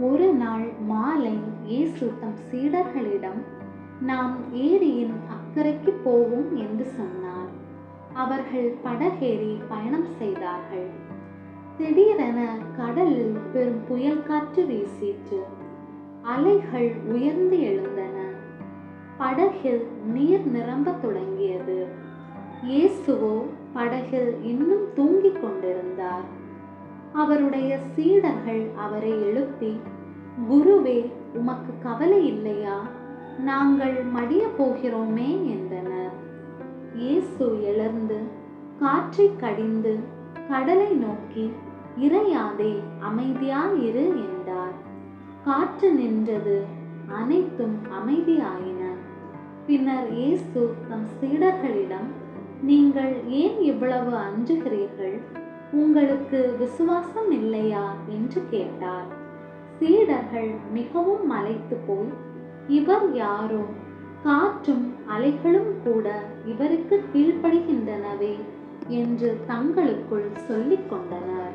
ஒரு நாள் மாலை இயேசு தம் சீடர்களிடம் நாம் ஏரியின் அக்கறைக்கு போவோம் என்று சொன்னார். அவர்கள் படகேறி பயணம் செய்தார்கள். திடீரென கடலில் பெரும் புயல் காற்று வீசிற்று. அலைகள் உயர்ந்து எழுந்தன. படகில் நீர் நிரம்பத் தொடங்கியது. இயேசுவோ படகில் இன்னும் தூங்கிக் கொண்டிருந்தார். அவருடைய சீடர்கள் அவரை எழுப்பி குருவே உமக்கு கவலை இல்லையா? நாங்கள் மடிய போகிறோமே என்றனர். இயேசு எழுந்து காற்றை கடிந்து கடலை நோக்கி இறையாதே அமைதியாயிரு என்றார். காற்று நின்றது அனைத்தும் அமைதியாயின. பின்னர் இயேசு தம் சீடர்களிடம் நீங்கள் ஏன் இவ்வளவு அஞ்சுகிறீர்கள்? உங்களுக்கு விசுவாசம் இல்லையா என்று கேட்டார். சீடர்கள் மிகவும் மலைத்து போய் இவர் யாரோ? காற்றும் அலைகளும் கூட இவருக்கு கீழ்ப்படுகின்றனவே என்று தங்களுக்குள் சொல்லிக் கொண்டனர்.